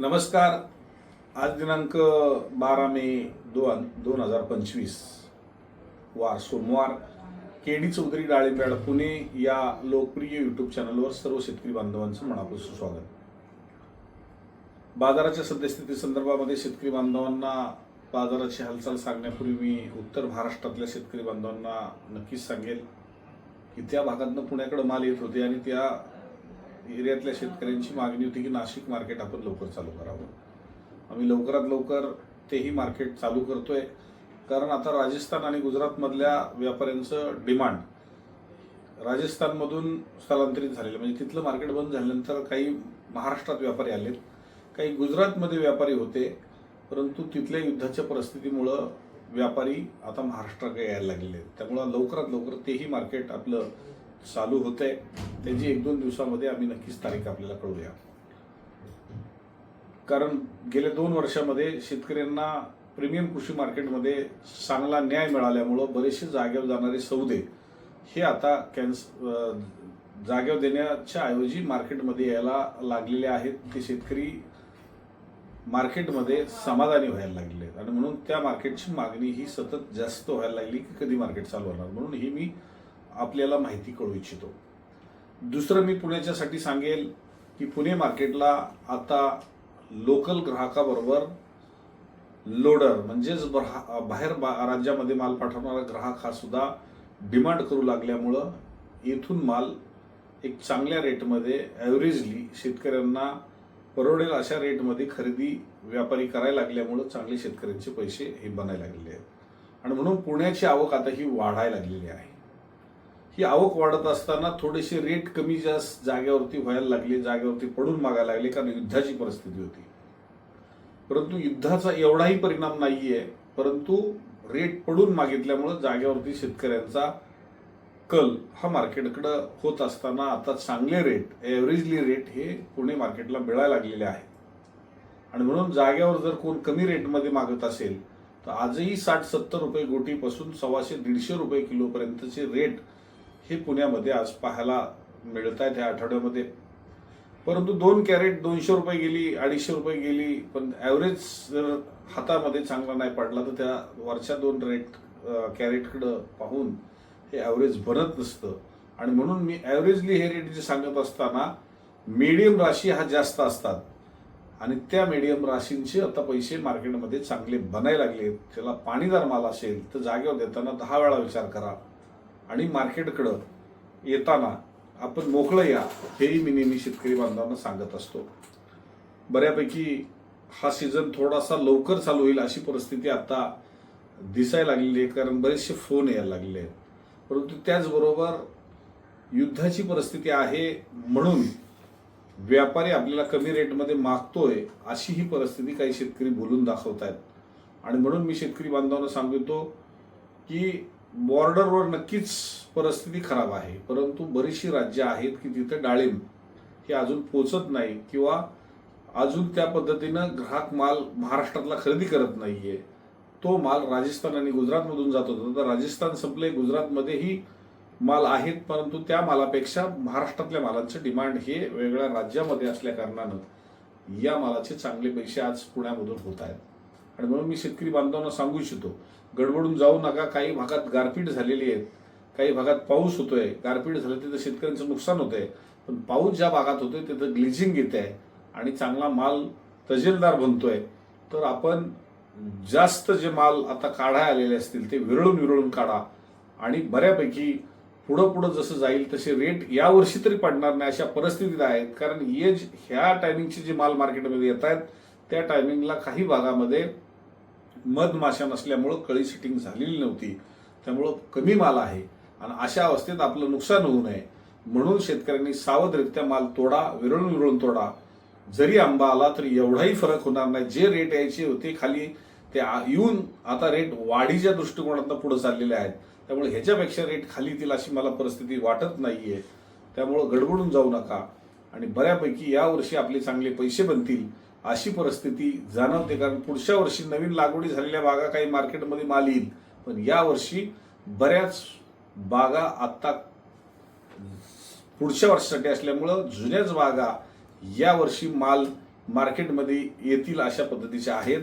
नमस्कार. आज दिनांक बारा मे दोन दोन हजार पंचवीस. वार सोमवार. केडी चौधरी डाळिंब्याड पुणे या लोकप्रिय यूट्यूब चॅनलवर सर्व शेतकरी बांधवांचं मनापासून स्वागत. बाजाराच्या सद्यस्थिती संदर्भामध्ये शेतकरी बांधवांना बाजाराची हालचाल सांगण्यापूर्वी मी उत्तर महाराष्ट्रातल्या शेतकरी बांधवांना नक्कीच सांगेल की त्या भागातनं पुण्याकडे माल येत होते आणि त्या एरियातल्या शेतकऱ्यांची मागणी होती की नाशिक मार्केट आपण लवकर चालू करावं. आम्ही लवकरात लवकर तेही मार्केट चालू करतोय. कारण आता राजस्थान आणि गुजरातमधल्या व्यापाऱ्यांचं डिमांड राजस्थानमधून स्थलांतरित झालेलं म्हणजे तिथलं मार्केट बंद झाल्यानंतर काही महाराष्ट्रात व्यापारी आलेत काही गुजरातमध्ये व्यापारी होते परंतु तिथल्या युद्धाच्या परिस्थितीमुळं व्यापारी आता महाराष्ट्राकडे यायला लागलेले आहेत. त्यामुळं लवकरात लवकर तेही मार्केट आपलं चालू होत आहे त्याची एक दोन दिवसामध्ये आम्ही नक्कीच तारीख आपल्याला कळूया कारण गेल्या दोन वर्षामध्ये शेतकऱ्यांना प्रीमियम कृषी मार्केटमध्ये चांगला न्याय मिळाल्यामुळं बरेचसे जागेवर जाणारे सौदे हे आता कॅन्स जागेवर देण्याच्या ऐवजी मार्केटमध्ये यायला लागलेले आहेत. ते शेतकरी मार्केटमध्ये समाधानी व्हायला लागले आहेत. आणि म्हणून त्या मार्केटची मागणी ही सतत जास्त व्हायला लागली की कधी मार्केट चालू होणार? म्हणून ही मी आपल्याला माहिती कळू इच्छितो. दुसरं मी पुण्याच्यासाठी सांगेल की पुणे मार्केटला आता लोकल ग्राहकाबरोबर लोडर म्हणजेच बाहेर बा- राज्यामध्ये माल पाठवणारा ग्राहक हा सुद्धा डिमांड करू लागल्यामुळं येथून माल एक चांगल्या रेटमध्ये ॲव्हरेजली शेतकऱ्यांना परवडेल अशा रेटमध्ये खरेदी व्यापारी करायला लागल्यामुळं चांगले शेतकऱ्यांचे पैसे हे बनायला लागलेले आहेत. आणि म्हणून पुण्याची आवक आता ही वाढायला लागलेली आहे. ही आवक वाढत असताना थोडेसे रेट कमी जास्त जागेवरती व्हायला लागले जागेवरती पडून मागायला लागले कारण युद्धाची परिस्थिती होती. परंतु युद्धाचा एवढाही परिणाम नाही आहे परंतु रेट पडून मागितल्यामुळं जागेवरती शेतकऱ्यांचा कल हा मार्केटकडं होत असताना आता चांगले रेट एव्हरेजली रेट हे पुणे मार्केटला मिळायला लागलेले आहेत आणि म्हणून जागेवर जर कोण कमी रेटमध्ये मागत असेल तर आजही साठ सत्तर रुपये गोटीपासून सव्वाशे दीडशे रुपये किलोपर्यंतचे रेट हे पुण्यामध्ये आज पाहायला मिळत आहेत ह्या आठवड्यामध्ये. परंतु दोन कॅरेट दोनशे रुपये गेली अडीचशे रुपये गेली पण ॲव्हरेज जर हातामध्ये चांगला नाही पडला तर त्या वरच्या दोन रेट कॅरेटकडं पाहून हे ॲव्हरेज बनत नसतं. आणि म्हणून मी ॲव्हरेजली हे रेट जे सांगत असताना मीडियम राशी हा जास्त असतात. आणि त्या मीडियम राशींचे आता पैसे मार्केटमध्ये चांगले बनायला लागले त्याला पाणीदार माल असेल तर जागेवर देताना दहा वेळा विचार करा. आणि मार्केटकडं येताना आपण मोकळं या हेही मी नेहमी शेतकरी बांधवांना सांगत असतो. बऱ्यापैकी हा सीझन थोडासा लवकर चालू होईल अशी परिस्थिती आता दिसायला लागलेली आहे कारण बरेचसे फोन यायला लागलेले आहेत. परंतु त्याचबरोबर युद्धाची परिस्थिती आहे म्हणून व्यापारी आपल्याला कमी रेटमध्ये मागतोय अशी ही परिस्थिती काही शेतकरी बोलून दाखवत आहेत आणि म्हणून मी शेतकरी बांधवांना सांगतो की बॉर्डरवर नक्कीच परिस्थिती खराब आहे परंतु बरीचशी राज्य आहेत की तिथे डाळिंब हे अजून पोचत नाही किंवा अजून त्या पद्धतीनं ग्राहक माल महाराष्ट्रातला खरेदी करत नाहीये. तो माल राजस्थान आणि गुजरातमधून जात होता. तर राजस्थान संपले गुजरातमध्येही माल आहेत परंतु त्या मालापेक्षा महाराष्ट्रातल्या मालांचं डिमांड हे वेगळ्या राज्यामध्ये असल्या कारणानं या मालाचे चांगले पैसे आज पुण्यामधून होत आहेत. आणि म्हणून मी शेतकरी बांधवांना सांगू इच्छितो गडबडून जाऊ नका. काही भागात गारपीट झालेली आहे काही भागात पाऊस होतोय. गारपीट झालं तिथं शेतकऱ्यांचं नुकसान होतंय. पण पाऊस ज्या भागात होतोय तिथं ग्लिचिंग येत आहे आणि चांगला माल तजेलदार बनतोय. तर आपण जास्त जे माल आता काढाय आलेले असतील ते विरळून विरळून काढा. आणि बऱ्यापैकी पुढं पुढं जसं जाईल तसे रेट यावर्षी तरी पडणार नाही अशा परिस्थितीत आहेत. कारण हे जे- ह्या टायमिंगचे जे माल मार्केटमध्ये येत आहेत त्या टायमिंगला काही भागामध्ये मधमाशा नसल्यामुळं कळी सिटिंग झालेली नव्हती. त्यामुळं कमी माल आहे. आणि अशा अवस्थेत आपलं नुकसान होऊ नये. म्हणून शेतकऱ्यांनी सावधरित्या माल तोडा विरळून विरळून तोडा. जरी आंबा आला तरी एवढाही फरक होणार नाही. जे रेट यायचे होते खाली ते येऊन आता रेट वाढीच्या दृष्टिकोनातून पुढे चाललेले आहेत. त्यामुळे ह्याच्यापेक्षा रेट खाली येतील अशी मला परिस्थिती वाटत नाही आहे त्यामुळं गडबडून जाऊ नका. आणि बऱ्यापैकी यावर्षी आपले चांगले पैसे बनतील. अशी परिस्थिती जाणवते कारण पुढच्या वर्षी नवीन लागवडी झालेल्या बागा काही मार्केटमध्ये माल येईल. पण या वर्षी बऱ्याच बागा आत्ता पुढच्या वर्षासाठी असल्यामुळं जुन्याच बागा या वर्षी माल मार्केटमध्ये येतील अशा पद्धतीच्या आहेत.